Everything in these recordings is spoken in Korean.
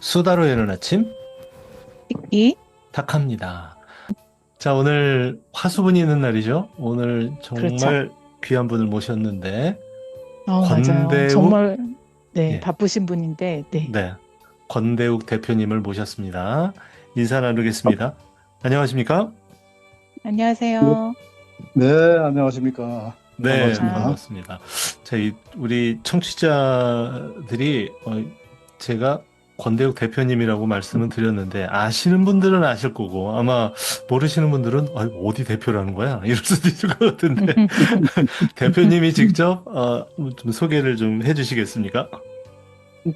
수다로 여는 아침 이 탁합니다. 자, 오늘 화수분이 있는 날이죠. 오늘 정말 그렇죠. 귀한 분을 모셨는데, 어, 맞아요. 권대욱? 정말 네, 예. 바쁘신 분인데 네. 네, 권대욱 대표님을 모셨습니다. 인사 나누겠습니다. 안녕하십니까? 안녕하세요. 네, 안녕하십니까. 네, 반갑습니다. 반갑습니다. 저희 우리 청취자들이 어, 제가 권대욱 대표님이라고 말씀을 드렸는데 아시는 분들은 아실 거고 아마 모르시는 분들은 아, 어디 대표라는 거야 이럴 수도 있을 것 같은데 대표님이 직접 어, 좀 소개를 좀 해주시겠습니까?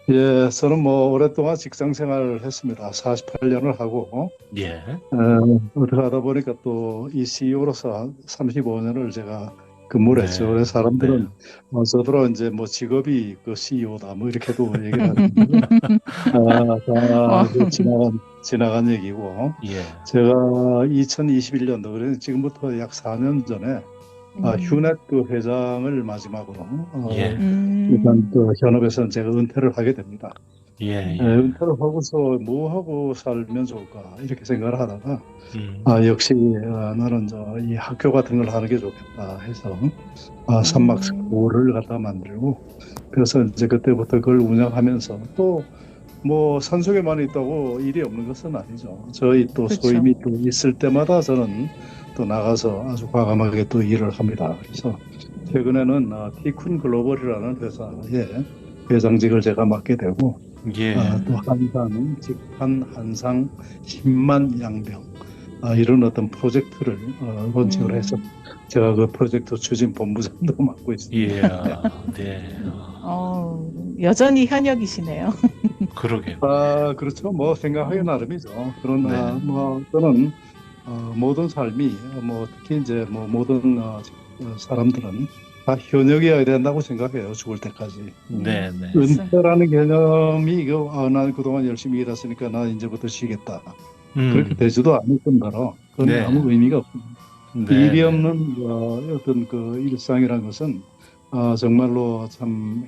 예, 저는 뭐 오랫동안 직장 생활을 했습니다. 48년을 하고, 예, 어, 하다 보니까 또 이 CEO로서 35년을 제가 근무를 네. 했죠. 그래서 사람들은 어, 저더러 이제 뭐 직업이 그 CEO다 뭐 이렇게도 얘기를 하는데, 아, 다 그 지나간, 지나간 얘기고, 예, 제가 2021년도, 그래서 지금부터 약 4년 전에 아, 음. 휴넷 그 회장을 마지막으로 어, 예. 음. 일단 그 현업에서는 제가 은퇴를 하게 됩니다. 예, 예, 은퇴를 하고서 뭐 하고 살면 좋을까 이렇게 생각을 하다가 음, 아 역시 아, 나는 저이 학교 같은 걸 하는 게 좋겠다 해서 아 산막스쿨을 갖다 만들고 그래서 이제 그때부터 그걸 운영하면서 또 뭐 산속에만 있다고 일이 없는 것은 아니죠. 저희 또 그렇죠. 소임이 또 있을 때마다 저는 또 나가서 아주 과감하게 또 일을 합니다. 그래서 최근에는 아, 티쿤 글로벌이라는 회사의 회장직을 제가 맡게 되고 예, 아, 또 한상, 직판, 한상, 10만 양병 아, 이런 어떤 프로젝트를 어, 론칭을 음. 해서 제가 그 프로젝트 추진 본부장도 맡고 있습니다. 예, 네, 어, 여전히 현역이시네요. 그러게요. 아 그렇죠. 뭐 생각하기 나름이죠. 그러나 네. 뭐 저는 어, 모든 삶이 어, 뭐 특히 이제 뭐 모든 어, 어, 사람들은 다 현역이어야 된다고 생각해요. 죽을 때까지. 네, 네, 은퇴라는 개념이 이거 아, 난 그동안 열심히 일했으니까 나 이제부터 쉬겠다. 그렇게 되지도 않을 뿐더러 그건 네. 아무 의미가 없습니다. 네, 일이 네. 없는 어, 어떤 그 일상이라는 것은 어, 정말로 참.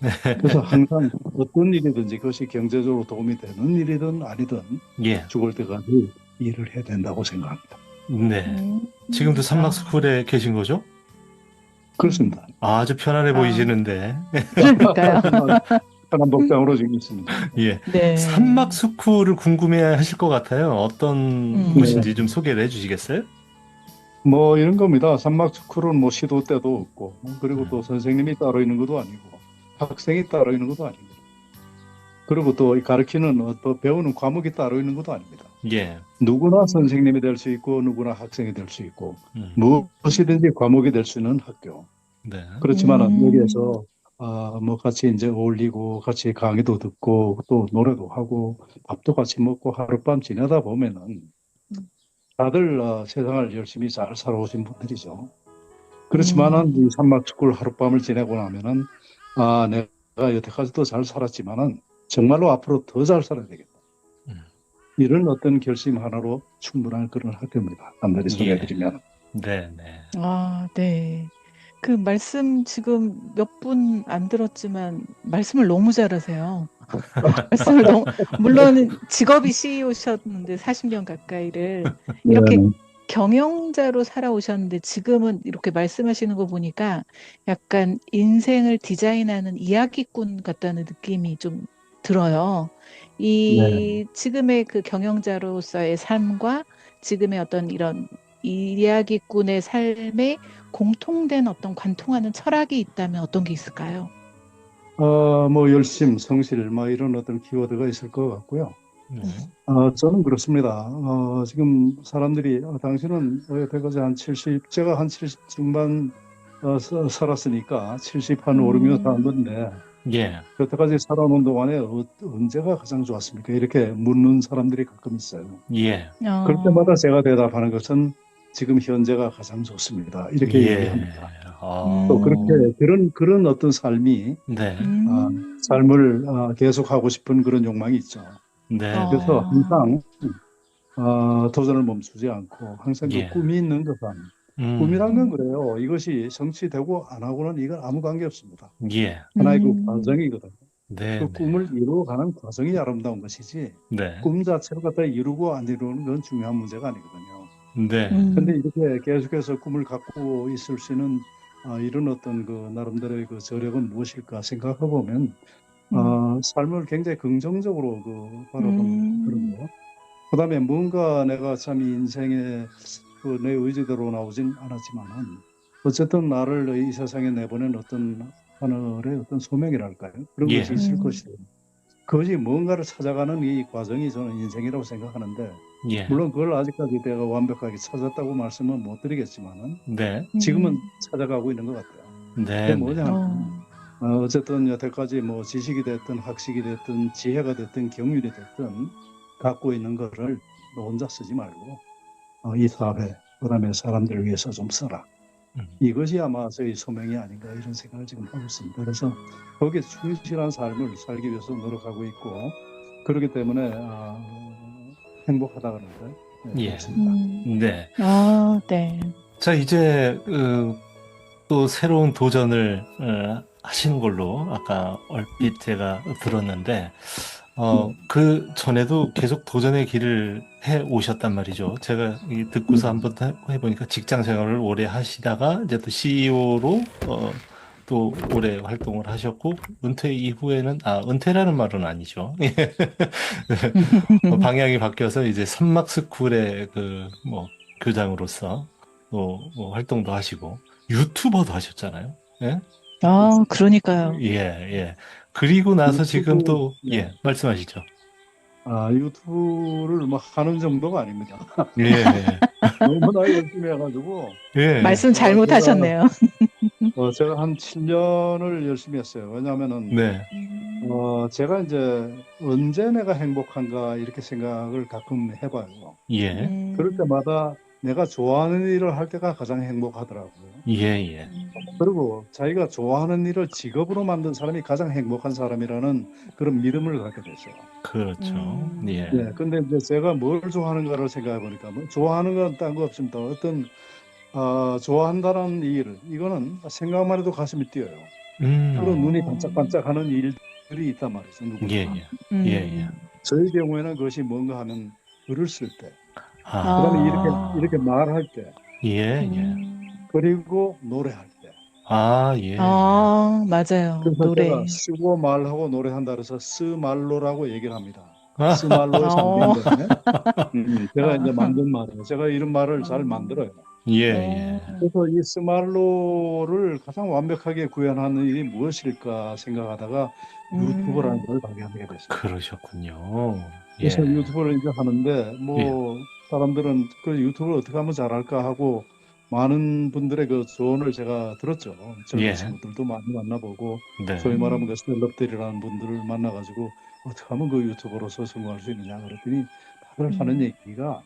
네. 그래서 항상 어떤 일이든지 그것이 경제적으로 도움이 되는 일이든 아니든 예, 죽을 때까지 일을 해야 된다고 생각합니다. 네. 음. 지금도 산막스쿨에 계신 거죠? 그렇습니다. 아주 편안해 아. 보이시는데. 그러니까요. 편한 복장으로 지금 있습니다. 예. 네. 산막스쿨을 궁금해 하실 것 같아요. 어떤 음. 곳인지 좀 소개를 해 주시겠어요? 뭐 이런 겁니다. 산막 스쿨은 뭐 시도 때도 없고 그리고 음. 또 선생님이 따로 있는 것도 아니고 학생이 따로 있는 것도 아닙니다. 그리고 또이 가르치는 어, 또 배우는 과목이 따로 있는 것도 아닙니다. 예. 누구나 선생님이 될 수 있고 누구나 학생이 될 수 있고 음. 무엇이든지 과목이 될 수 있는 학교. 네. 그렇지만 음. 여기에서 아, 뭐 같이 이제 어울리고 같이 강의도 듣고 또 노래도 하고 밥도 같이 먹고 하룻밤 지내다 보면은 다들 어, 세상을 열심히 잘 살아오신 분들이죠. 그렇지만은 이 산막축구를 하룻밤을 지내고 나면은 아 내가 여태까지도 잘 살았지만은 정말로 앞으로 더 잘 살아야 되겠다. 음. 이런 어떤 결심 하나로 충분한 그런 학교입니다. 간단히 예. 소개해드리면. 네, 네. 아, 네. 그 말씀 지금 몇 분 안 들었지만 말씀을 너무 잘하세요. 말씀을 너무 물론 직업이 CEO셨는데 40년 가까이를 이렇게 네. 경영자로 살아오셨는데 지금은 이렇게 말씀하시는 거 보니까 약간 인생을 디자인하는 이야기꾼 같다는 느낌이 좀 들어요. 이 지금의 그 경영자로서의 삶과 지금의 어떤 이런 이야기꾼의 삶에 공통된 어떤 관통하는 철학이 있다면 어떤 게 있을까요? 어, 뭐 열심, 성실, 뭐 이런 어떤 키워드가 있을 것 같고요. 네. 어, 저는 그렇습니다. 어, 지금 사람들이 어, 당신은 여태까지 한 70, 제가 한 70 중반 어, 서- 살았으니까 70한 음. 5, 6년 산 건데 예. 여태까지 살아온 동안에 어, 언제가 가장 좋았습니까? 이렇게 묻는 사람들이 가끔 있어요. 예. 어, 그럴 때마다 제가 대답하는 것은 지금 현재가 가장 좋습니다. 이렇게 예. 얘기합니다. 아. 또 그렇게 그런 그런 어떤 삶이 네. 음, 아, 삶을 아, 계속하고 싶은 그런 욕망이 있죠. 네. 어. 그래서 항상 어, 도전을 멈추지 않고 항상 예. 그 꿈이 있는 것은 음. 꿈이란 건 그래요. 이것이 성취되고 안 하고는 이건 아무 관계 없습니다. 예. 하나의 음. 그 과정이거든요. 네, 그 네, 꿈을 이루어가는 과정이 아름다운 것이지 네, 꿈 자체를 갖다 이루고 안 이루는 건 중요한 문제가 아니거든요. 네, 음. 근데 이렇게 계속해서 꿈을 갖고 있을 수 있는 아, 이런 어떤 그 나름대로의 그 저력은 무엇일까 생각해 보면 아, 삶을 굉장히 긍정적으로 그 바라보는 음. 그런 거. 그다음에 뭔가 내가 참이 인생에 그 내 의지대로 나오진 않았지만은 어쨌든 나를 이 세상에 내보낸 어떤 하늘의 어떤 소명이랄까요? 그런 예. 것이 있을 음. 것이다. 그것이 뭔가를 찾아가는 이 과정이 저는 인생이라고 생각하는데 예, 물론 그걸 아직까지 내가 완벽하게 찾았다고 말씀은 못 드리겠지만은 네, 지금은 음. 찾아가고 있는 것 같아요. 네, 그게 뭐냐 어. 어, 어쨌든 여태까지 뭐 지식이 됐든 학식이 됐든 지혜가 됐든 경륜이 됐든 갖고 있는 거를 너 혼자 쓰지 말고 어, 이 사회 그 다음에 사람들을 위해서 좀 써라. 음. 이것이 아마 저희 소명이 아닌가 이런 생각을 지금 하고 있습니다. 그래서 거기에 충실한 삶을 살기 위해서 노력하고 있고 그렇기 때문에 아, 행복하다 그러는데 네, 예. 그렇습니다. 음. 네. 아, 네. 자, 이제 어, 또 새로운 도전을 어, 하시는 걸로 아까 얼핏 제가 들었는데 어, 그 전에도 계속 도전의 길을 해 오셨단 말이죠. 제가 이 듣고서 한번 해- 해보니까 직장 생활을 오래 하시다가 이제 또 CEO로 어, 또 오래 활동을 하셨고 은퇴 이후에는 아 은퇴라는 말은 아니죠. 어, 방향이 바뀌어서 이제 선막 스쿨의 그 뭐 교장으로서 또 뭐 활동도 하시고 유튜버도 하셨잖아요. 예? 아, 그러니까요. 예, 예. 그리고 나서 지금 또 유튜브, 예, 네. 말씀하시죠. 아, 유튜브를 뭐 하는 정도가 아닙니다. 예, 예. 너무나 열심히 해가지고 예. 말씀 잘못하셨네요. 어, 제가 한 7년을 열심히 했어요. 왜냐하면은 네. 어, 제가 이제 언제 내가 행복한가 이렇게 생각을 가끔 해봐요. 예. 음. 그럴 때마다 내가 좋아하는 일을 할 때가 가장 행복하더라고요. 예, 예. 그리고 자기가 좋아하는 일을 직업으로 만든 사람이 가장 행복한 사람이라는 그런 믿음을 갖게 됐어요. 그렇죠. 음. 예. 네, 근데 이제 제가 뭘 좋아하는가를 생각해 보니까 뭐 좋아하는 건 딴 거 없습니다. 어떤 어, 좋아한다는 일 이거는 생각만 해도 가슴이 뛰어요. 음. 그런 어. 눈이 반짝반짝하는 일들이 있단 말이죠. 누구나. 예, 예. 음. 예, 예. 저희 경우에는 그것이 뭔가 하면 글을 쓸 때, 아. 그다음에 아. 이렇게 이렇게 말할 때, 예, 예. 음. 그리고 노래할 때. 아, 예. 아, 맞아요. 그래서 노래. 제가 쓰고 말하고 노래한다 그래서 쓰말로라고 얘기를 합니다. 아, 어. 상징인데, 음, 제가 이제 만든 말이에요. 제가 이런 말을 잘 만들어요. 예, 예. 어. 그래서 이 스말로를 가장 완벽하게 구현하는 일이 무엇일까 생각하다가 음. 유튜브라는 걸 발견하게 됐어요. 그러셨군요. 그래서 예. 유튜브를 이제 하는데 뭐 사람들은 그 유튜브를 어떻게 하면 잘할까 하고 많은 분들의 그 조언을 제가 들었죠. 젊은 예. 친구들도 많이 만나보고 네. 소위 말하면 그 스텔럽들이라는 분들을 만나가지고 어떻게 하면 그 유튜버로서 성공할 수 있느냐 그랬더니 다들 음. 하는 얘기가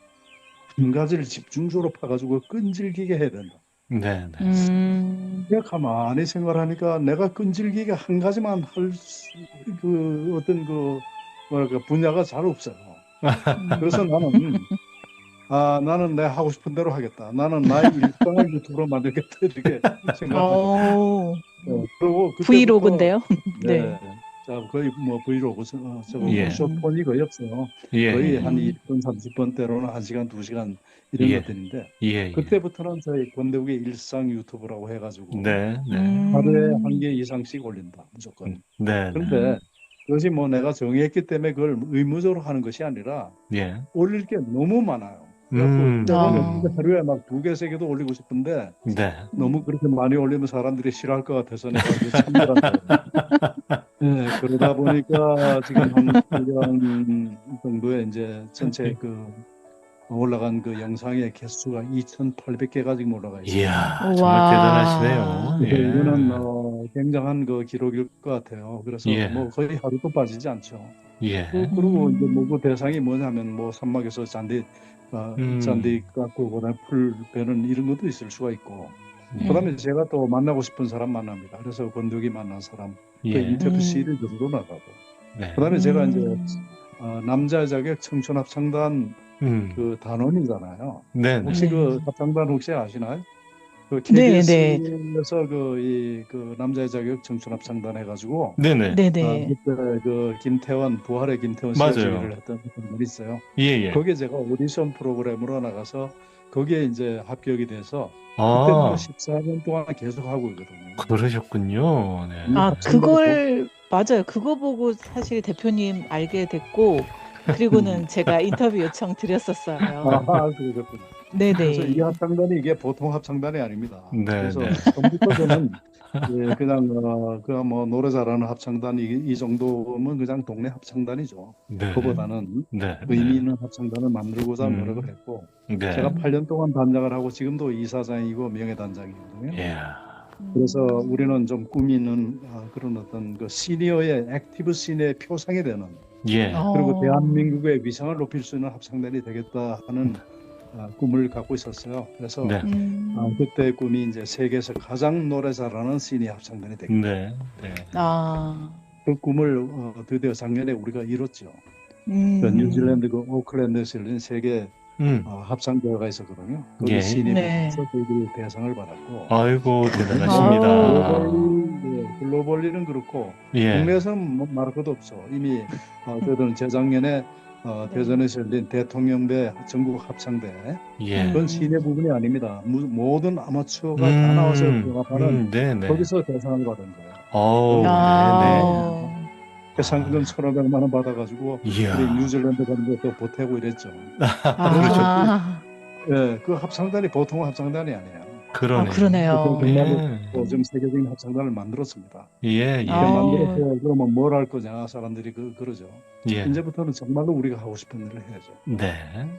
한 가지를 집중적으로 파가지고 끈질기게 해야 된다. 네, 네. 음. 내가 가만히 생각하니까 내가 끈질기게 한 가지만 할 그 어떤 그 뭐랄까 분야가 잘 없어요. 그래서 나는 아 나는 내 하고 싶은 대로 하겠다. 나는 나의 일상을 유튜브로 만들겠다 이렇게 생각하고 어, 그리고 그때부터 브이로그인데요. 네. 네. 자 거의 뭐 브이로그 어, 저거 예. 쇼폰이 거의 없어요. 예, 거의 예. 한 20분 30분 때로는 1시간 2시간 이런 예. 것들인데 예, 예. 그때부터는 저희 권대국의 일상 유튜브라고 해가지고 네, 네. 음. 하루에 한 개 이상씩 올린다 무조건. 네, 네. 그런데 그것이 뭐 내가 정했기 때문에 그걸 의무적으로 하는 것이 아니라 예. 올릴 게 너무 많아요. 음. 아. 하루에 막 두 개, 세 개도 올리고 싶은데 네. 너무 그렇게 많이 올리면 사람들이 싫어할 것 같아서 내가 거 네, 그러다 보니까 지금 한 1년 정도에 이제 전체 그 올라간 그 영상의 개수가 2,800개가 지금 올라가 있어요. 이야, 정말 와. 대단하시네요. 그래서 예. 이거는 어, 굉장한 그 기록일 것 같아요. 그래서 예. 뭐 거의 하루도 빠지지 않죠. 예. 그- 그리고 이제 뭐그 대상이 뭐냐면 뭐 산막에서 잔디 어, 음. 잔디 깎고 그다음에 풀 베는 이런 것도 있을 수가 있고 예. 그다음에 제가 또 만나고 싶은 사람 만납니다. 그래서 권두기 만난 사람 그 예. 인터뷰 음. 시리즈도 나가고 네. 그다음에 제가 이제 음. 어, 남자 자격 청춘 합창단 음. 그 단원이잖아요. 네, 네. 혹시 네. 그 합창단 혹시 아시나요? 그 네, KBS에서 그, 이, 그 남자의 자격 청춘 합창단 해가지고 네네. 네네. 아, 그때 그 김태원 부활의 김태원 씨가. 주의를 했던 분이 있어요. 예, 예. 거기에 제가 오디션 프로그램으로 나가서 거기에 이제 합격이 돼서 아, 그때부터 14년 동안 계속 하고 있거든요. 그러셨군요. 네. 음. 아, 그걸, 맞아요. 그거 보고 사실 대표님 알게 됐고, 그리고는 제가 인터뷰 요청 드렸었어요. 아, 그러셨군요. 그래서 이 네네. 합창단이 이게 보통 합창단이 아닙니다. 네, 그래서 네. 처음부터 저는 예, 그냥 어, 그냥 뭐 노래 잘하는 합창단 이, 이 정도면 그냥 동네 합창단이죠. 네. 그보다는 네. 의미 있는 합창단을 만들고자 음. 노력을 했고 네. 제가 8년 동안 단장을 하고 지금도 이사장이고 명예 단장이거든요. 예. 그래서 우리는 좀 꿈이 있는 아, 그런 어떤 그 시니어의 액티브 시니어의 표상이 되는 예. 어. 그리고 대한민국의 위상을 높일 수 있는 합창단이 되겠다 하는 아, 꿈을 갖고 있었어요. 그래서 네. 음. 아, 그때 꿈이 이제 세계에서 가장 노래 잘하는 시니어 합창단이 되겠다. 네. 네. 아, 그 꿈을 어, 드디어 작년에 우리가 이뤘죠. 음. 그 뉴질랜드 그 오클랜드에서 열린 세계 음. 어, 합창 대회가 있었거든요. 거기 예. 시니어에서 저희들이 대상을 받았고 아이고, 아. 대단하십니다. 글로벌리, 예, 글로벌리는 그렇고 예. 국내에서는 뭐 말할 것도 없죠. 이미 어, 저희들은 재작년에 어, 네. 대전에서 열린 대통령배 전국 합창대 예. 그건 시내 부분이 아닙니다. 무- 모든 아마추어가 다 나와서 연합하는 음, 네, 네. 거기서 대상을 받은 거예요. 어우, 네, 네. 아, 상금 1,500만 원 받아가지고 이야. 우리 뉴질랜드 가는 것도 보태고 이랬죠. 아, 예, 그 합창단이 보통 합창단이 아니에요. 그러네. 아, 그러네요. 그 정말로 예. 또 지금 세계적인 합창단을 만들었습니다. 예, 예. 아. 만들어서 그러면 뭘 할 거냐 사람들이 그 그러죠. 예. 이제부터는 정말로 우리가 하고 싶은 일을 해야죠. 네.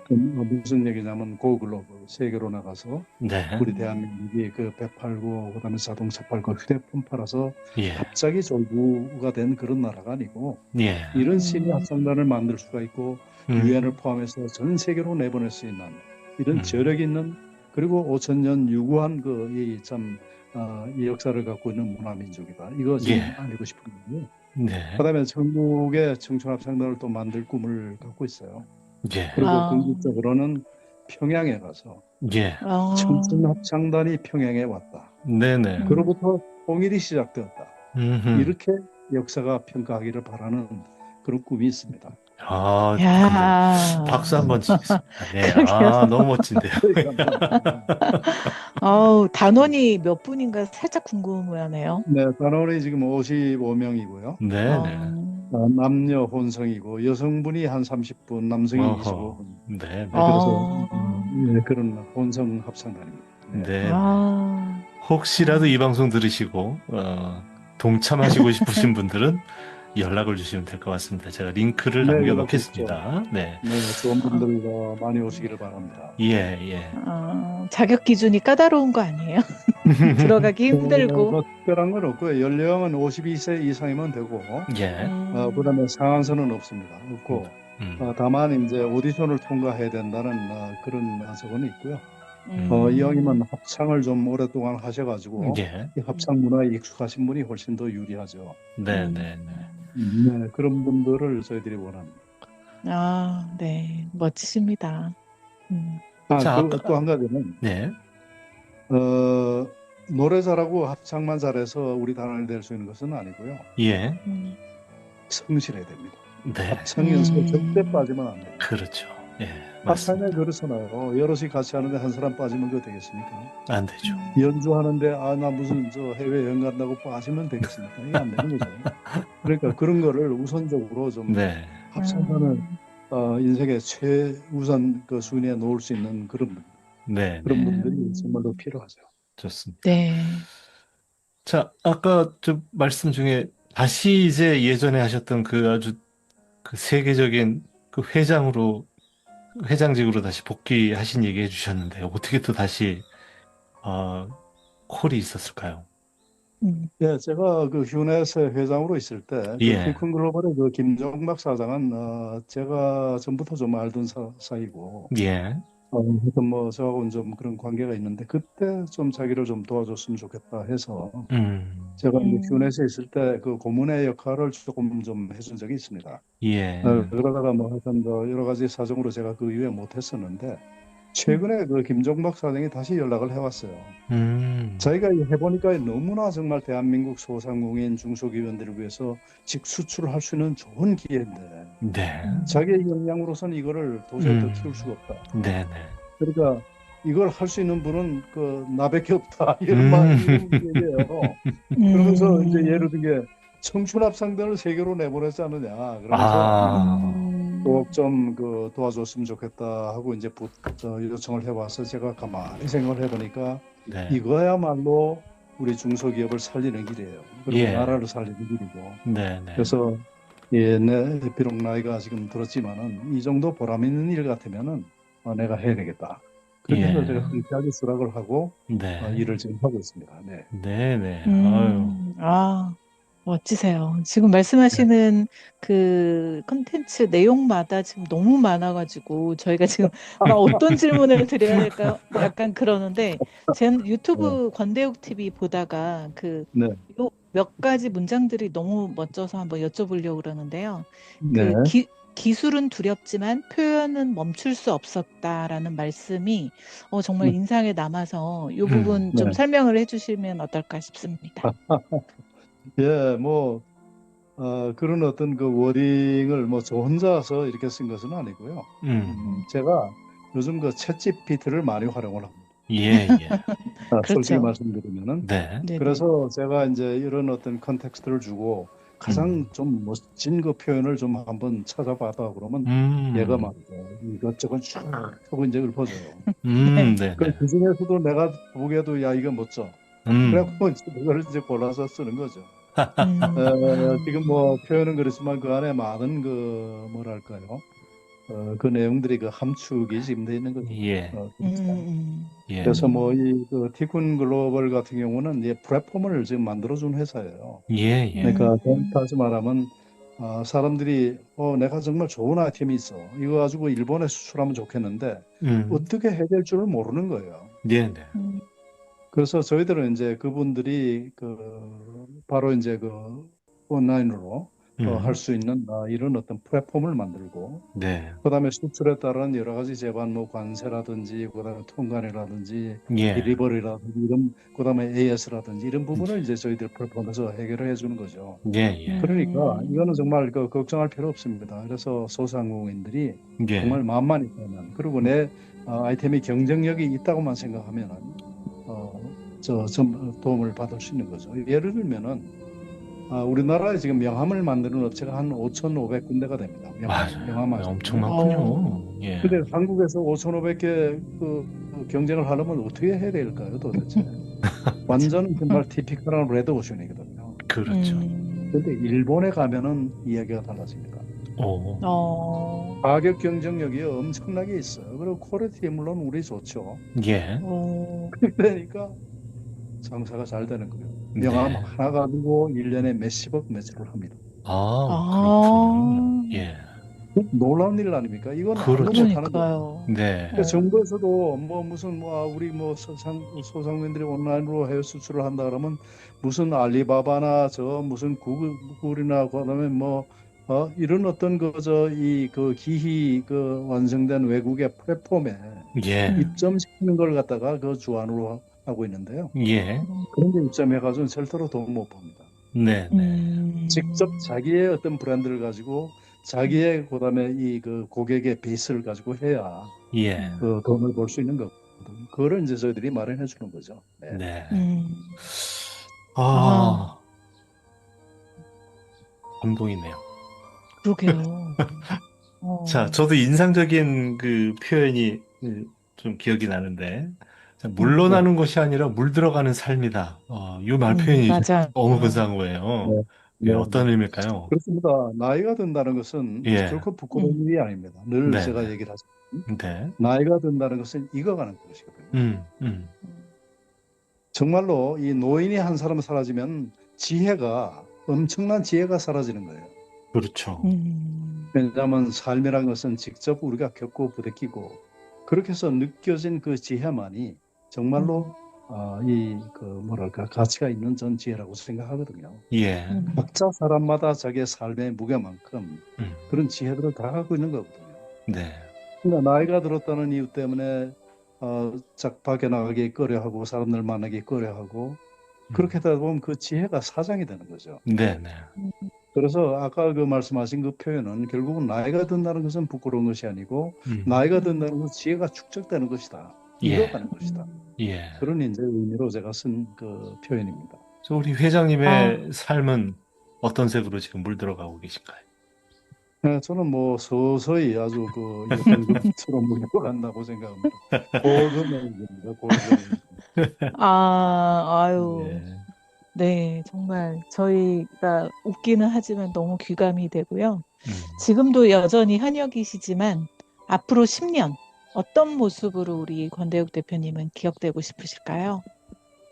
그 무슨 얘기냐면 고글로벌 세계로 나가서 네. 우리 대한민국이 그배 팔고 그다음에 자동차 팔고 휴대폰 팔아서 예. 갑자기 졸부가 된 그런 나라가 아니고 예. 이런 음. 시니 합창단을 만들 수가 있고 음. 유엔을 포함해서 전 세계로 내보낼 수 있는 이런 음. 저력 있는 그리고 5천 년 유구한 그이참이 역사를 갖고 있는 문화민족이다. 이거 지금 예. 알리고 싶은 거고요. 네. 그다음에 전국의 청춘합창단을 또 만들 꿈을 갖고 있어요. 예. 그리고 아. 궁극적으로는 평양에 가서 예. 아, 청춘합창단이 평양에 왔다. 네네. 음. 그로부터 통일이 시작되었다. 음흠. 이렇게 역사가 평가하기를 바라는 그런 꿈이 있습니다. 아, 야, 박수 한번 치겠습니다. 네. 아. 너무 멋진데요. 아우, 단원이 몇 분인가 살짝 궁금하네요. 네, 단원이 지금 55명이고요. 네, 아, 네. 남녀 혼성이고 여성분이 한 30분, 남성이 어허. 25분. 네. 네. 그래서 아. 네, 그런 혼성 합창단입니다. 네. 네. 아, 혹시라도 이 방송 들으시고 어, 동참하시고 싶으신 분들은 연락을 주시면 될 것 같습니다. 제가 링크를 네, 남겨놓겠습니다. 네. 네, 좋은 분들 어, 많이 오시기를 바랍니다. 예, 예. 아, 자격 기준이 까다로운 거 아니에요? 들어가기 힘들고. 어, 뭐 특별한 건 없고요. 연령은 52세 이상이면 되고, 예. 음. 어, 그다음에 상한선은 없습니다. 없고, 음. 어, 다만 이제 오디션을 통과해야 된다는 어, 그런 저거는 있고요. 음. 어, 이왕이면 합창을 좀 오랫동안 하셔가지고 예. 이 합창 문화에 익숙하신 분이 훨씬 더 유리하죠. 네, 음. 네, 네. 네, 그런 분들을 저희들이 원합니다. 아, 네, 멋지십니다. 음. 아, 자, 그, 아까- 또한 가지는 네. 어, 노래 잘하고 합창만 잘해서 우리 단원이 될 수 있는 것은 아니고요. 예. 음. 성실해야 됩니다. 네. 합창 연습에 음. 절대 빠지면 안 돼요. 그렇죠. 예. 맞습니다. 그렇잖아요. 여럿이 같이 하는데 한 사람 빠지면 그거 되겠습니까? 안 되죠. 연주하는데 아 나 무슨 저 해외 여행 간다고 빠지면 되겠습니까? 이게 안 되는 거죠. 그러니까 그런 거를 우선적으로 좀 네. 합창단을 음. 어, 인생의 최우선 그 순위에 놓을 수 있는 그런 분, 네. 그런 네. 분들이 정말로 필요하죠. 좋습니다. 네. 자, 아까 좀 말씀 중에 다시 이제 예전에 하셨던 그 아주 그 세계적인 그 회장으로 회장직으로 다시 복귀하신 얘기 해주셨는데 어떻게 또 다시 어, 콜이 있었을까요? 음. 예, 제가 그 휴넷의 회장으로 있을 때, 그 예. 힐큰 글로벌의 그 김종박 사장은 어, 제가 전부터 좀 알던 사, 사이고, 예. 어, 하여튼 뭐 저하고는 좀 그런 관계가 있는데 그때 좀 자기를 좀 도와줬으면 좋겠다 해서 음. 제가 이제 음. 휴넷에 있을 때 그 고문의 역할을 조금 좀 해준 적이 있습니다. 예. 어, 그러다가 뭐 하여튼 뭐 여러 가지 사정으로 제가 그 이후에 못 했었는데 최근에 그 김종박 사장이 다시 연락을 해왔어요. 음. 저희가 해보니까 너무나 정말 대한민국 소상공인 중소기업들을 위해서 직 수출을 할수 있는 좋은 기회인데 네. 자기의 역량으로서는 이거를 도저히 더 음. 키울 수가 없다. 네, 네. 그러니까 이걸 할 수 있는 분은 그 나밖에 없다 이런 음. 말 이런 얘기예요. 그러면서 음. 이제 예를 들게 청춘 합상단을 세계로 내보냈지 않느냐. 그러면서 아. 음. 꼭좀 그 도와줬으면 좋겠다 하고 이제 부, 저 요청을 해와서 제가 가만히 생각을 해보니까 네. 이거야말로 우리 중소기업을 살리는 길이에요. 그리고 예. 나라를 살리는 길이고. 네, 네. 그래서 예, 내 비록 나이가 지금 들었지만은 이 정도 보람 있는 일 같으면은 어, 내가 해야 되겠다. 그렇게 해서 예. 제가 흔쾌하게 수락을 하고 네. 어, 일을 지금 하고 있습니다. 네. 네, 네. 아유. 음, 아, 멋지세요. 지금 말씀하시는 그 컨텐츠 내용마다 지금 너무 많아가지고 저희가 지금 아, 어떤 질문을 드려야 될까 약간 그러는데 제 유튜브 권대욱 TV 보다가 그 네. 요몇 가지 문장들이 너무 멋져서 한번 여쭤보려고 그러는데요. 네. 그 기, 기술은 두렵지만 표현은 멈출 수 없었다라는 말씀이 어, 정말 네. 인상에 남아서 이 음, 부분 좀 네. 설명을 해주시면 어떨까 싶습니다. 예, 뭐 어, 그런 어떤 그 워딩을 뭐 저 혼자서 이렇게 쓴 것은 아니고요. 음. 음, 제가 요즘 그 챗GPT를 많이 활용을 합니다. 예, 예. 아, 솔직히 그렇죠. 말씀드리면은 네. 네네. 그래서 제가 이제 이런 어떤 컨텍스트를 주고 가장 음. 좀 멋진 그 표현을 좀 한번 찾아봐다 그러면 음. 얘가 말이죠. 이것저것 쭉 하고 이제 읊어줘요. 음, 네, 그, 네. 그 중에서도 내가 보기에도 야 이거 멋져. 음. 그래갖고 이제 그걸 이제 골라서 쓰는 거죠. 음, 어, 지금 뭐 표현은 그렇지만 그 안에 많은 그 뭐랄까요? 어, 그 내용들이 그 함축이 지금 돼 있는 거죠. 예. 어, 음, 음, 예. 그래서 뭐 이그 티쿤 글로벌 같은 경우는 이 플랫폼을 지금 만들어준 회사예요. 예, 예. 그러니까 음. 다시 말하면 아, 사람들이 어 내가 정말 좋은 아이템이 있어. 이거 가지고 일본에 수출하면 좋겠는데 음. 어떻게 해야 될 줄을 모르는 거예요. 예, 네. 음, 그래서 저희들은 이제 그분들이 그 바로 이제 그 온라인으로 음. 할수 있는 아, 이런 어떤 플랫폼을 만들고 네. 그다음에 수출에 따른 여러 가지 제반 뭐 관세라든지 그다음에 통관이라든지 예. 딜리버리라든지 이런 그다음에 AS라든지 이런 부분을 이제 저희들 플랫폼에서 해결을 해주는 거죠. 예, 예. 그러니까 음. 이거는 정말 그 걱정할 필요 없습니다. 그래서 소상공인들이 예. 정말 마음만 있다면 그리고 내 어, 아이템이 경쟁력이 있다고만 생각하면은 어, 저좀 도움을 받을 수 있는 거죠. 예를 들면은 아, 우리나라에 지금 명함을 만드는 업체가 한 5,500군데가 됩니다. 명함, 맞아요. 엄청 많군요. 예. 근데 한국에서 5,500개 그, 그 경쟁을 하려면 어떻게 해야 될까요, 도대체? 완전 정말 티피컬한 레드 오션이거든요. 그렇죠. 음. 근데 일본에 가면은 이야기가 달라집니다. 오. 어, 가격 경쟁력이 엄청나게 있어요. 그리고 퀄리티 물론 우리 좋죠. 예. 어, 그러니까 장사가 잘 되는 거예요. 네. 명함 하나 가지고 1년에 몇십억 매출을 합니다. 아, 아. 그렇군요. 예. 놀라운 일 아닙니까? 이건 그렇죠. 못하는 거예요. 그러니까요. 네. 그러니까 정부에서도 뭐 무슨 뭐 아, 우리 뭐 소상 소상공인들이 온라인으로 해외 수출을 한다 그러면 무슨 알리바바나 저 무슨 구글 구글이나 그다음에 뭐 어, 이런 어떤 그저 이 그 기희 그 완성된 외국의 플랫폼에 예. 입점시키는 걸 갖다가 그 주안으로 하고 있는데요. 예. 그런 데 입점해가지고는 절대로 돈 못 봅니다. 네, 네. 음. 직접 자기의 어떤 브랜드를 가지고 자기의 그다음에 이 그 고객의 베이스를 가지고 해야 예. 그 돈을 벌 수 있는 거거든요. 그거를 이제 저희들이 마련해 주는 거죠. 네. 네. 음. 아. 감동이네요. 그러게요. 어. 자, 저도 인상적인 그 표현이 그, 좀 기억이 나는데, 자, 물러나는 것이 아니라 물 들어가는 삶이다. 어, 이말 음, 표현이 맞아. 너무 근사한 거예요. 네. 예, 네. 어떤 의미일까요? 그렇습니다. 나이가 든다는 것은 예. 결코 부끄러운 일이 아닙니다. 늘 네. 제가 얘기를 하죠. 네. 나이가 든다는 것은 익어가는 것이거든요. 음, 음. 정말로 이 노인이 한 사람 사라지면 지혜가 엄청난 지혜가 사라지는 거예요. 그렇죠. 음. 왜냐하면 삶이라는 것은 직접 우리가 겪고 부딪히고 그렇게 해서 느껴진 그 지혜만이 정말로 아, 이그 뭐랄까 가치가 있는 전 지혜라고 생각하거든요. 예. 음. 각자 사람마다 자기의 삶의 무게만큼 음. 그런 지혜들을 다 갖고 있는 거거든요. 네. 그러니까 나이가 들었다는 이유 때문에 어, 짝 밖에 나가기 꺼려하고 사람들 만나기 꺼려하고 그렇게 하다 보면 그 지혜가 사장이 되는 거죠. 네, 네. 그래서 아까 그 말씀하신 그 표현은 결국은 나이가 든다는 것은 부끄러운 것이 아니고 음. 나이가 든다는 것은 지혜가 축적되는 것이다. 예. 익어가는 것이다. 예. 그런 이제 의미로 제가 쓴 그 표현입니다. 저 우리 회장님의 아. 삶은 어떤 색으로 지금 물들어가고 계신가요? 네, 저는 뭐 서서히 아주 그 연금처럼 물려간다고 생각합니다. 골든에이입니다. 골든. 아, 아유. 예. 네, 정말 저희가 웃기는 하지만 너무 귀감이 되고요. 음. 지금도 여전히 현역이시지만 앞으로 10년 어떤 모습으로 우리 권대욱 대표님은 기억되고 싶으실까요?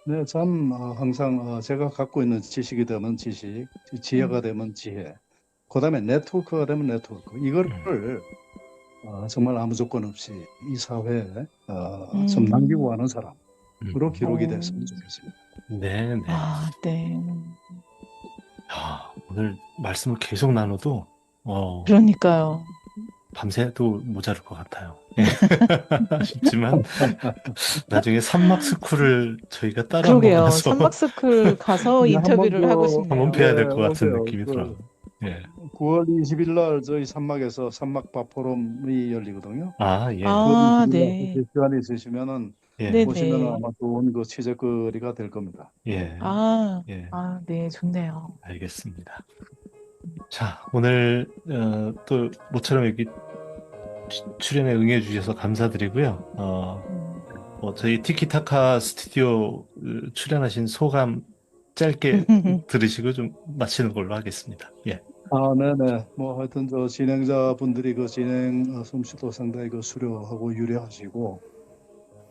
네, 참 어, 항상 어, 제가 갖고 있는 지식이 되면 지식, 지혜가 되면 지혜, 그다음에 네트워크가 되면 네트워크. 이거를 어, 정말 아무 조건 없이 이 사회에 어, 좀 음. 남기고 가는 사람으로 음. 기록이 어. 됐으면 좋겠습니다. 네, 네. 아, 네. 아, 오늘 말씀을 계속 나눠도 어, 그러니까요. 밤새도 모자랄 것 같아요. 예. 아쉽지만 나중에 산막 스쿨을 저희가 따라 그러게요. 가서 산막스쿨 가서 네, 인터뷰를 한번 하고 더- 싶네요. 한번 뵈야 될것 네, 같은 오세요. 느낌이 그- 들어요. 예. 9월 20일 날 저희 산막에서 산막밥 포럼이 열리거든요. 아, 예. 아, 9월 20일 날 네. 시간이 있으시면은 예. 네. 보시면 아마 좋은 그 취재거리가 될 겁니다. 예. 아, 예. 아, 네, 좋네요. 알겠습니다. 자, 오늘 어, 또 모처럼 여기 추- 출연에 응해 주셔서 감사드리고요. 어, 음. 뭐 저희 티키타카 스튜디오 그 출연하신 소감 짧게 들으시고 좀 마치는 걸로 하겠습니다. 예. 아, 네네. 뭐 하여튼 저 진행자분들이 그 진행 어, 솜씨도 상당히 그 수려하고 유려하시고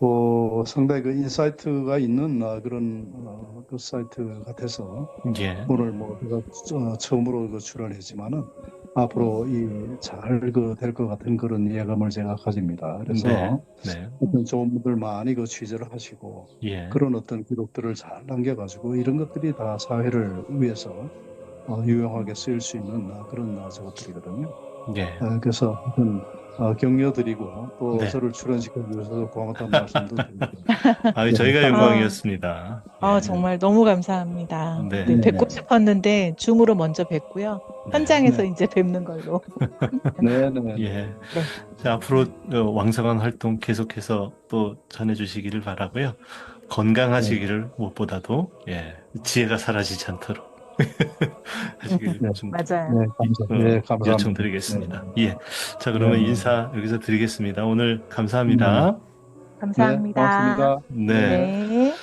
또 상당히 그 인사이트가 있는 아, 그런 어, 그 사이트 같아서 예. 오늘 뭐 제가 어, 처음으로 그 출연했지만은 앞으로 이잘그될 것 같은 그런 예감을 제가 가집니다. 그래서 네. 네. 어떤 좋은 분들 많이 그 취재를 하시고 예. 그런 어떤 기록들을 잘 남겨가지고 이런 것들이 다 사회를 위해서 어, 유용하게 쓰일 수 있는 어, 그런 어, 저것들이거든요. 예. 어, 그래서 하여튼 어, 격려드리고 또 네. 저를 출연시켜 주셔서 고맙다는 말씀도 드립니다. 아, 저희가 영광이었습니다. 아, 예. 정말 너무 감사합니다. 네. 네, 뵙고 네. 싶었는데 줌으로 먼저 뵙고요. 네. 현장에서 네. 이제 뵙는 걸로. 네 네. 예. 자, 앞으로 어, 왕성한 활동 계속해서 또 전해주시기를 바라고요. 건강하시기를 무엇보다도 예, 지혜가 사라지지 않도록 하시길 네. 좀 맞아요. 네, 감사, 어, 네, 감사합니다. 요청드리겠습니다. 예. 자, 그러면 네. 인사 여기서 드리겠습니다. 오늘 감사합니다. 네, 감사합니다. 고맙습니다. 네. 네.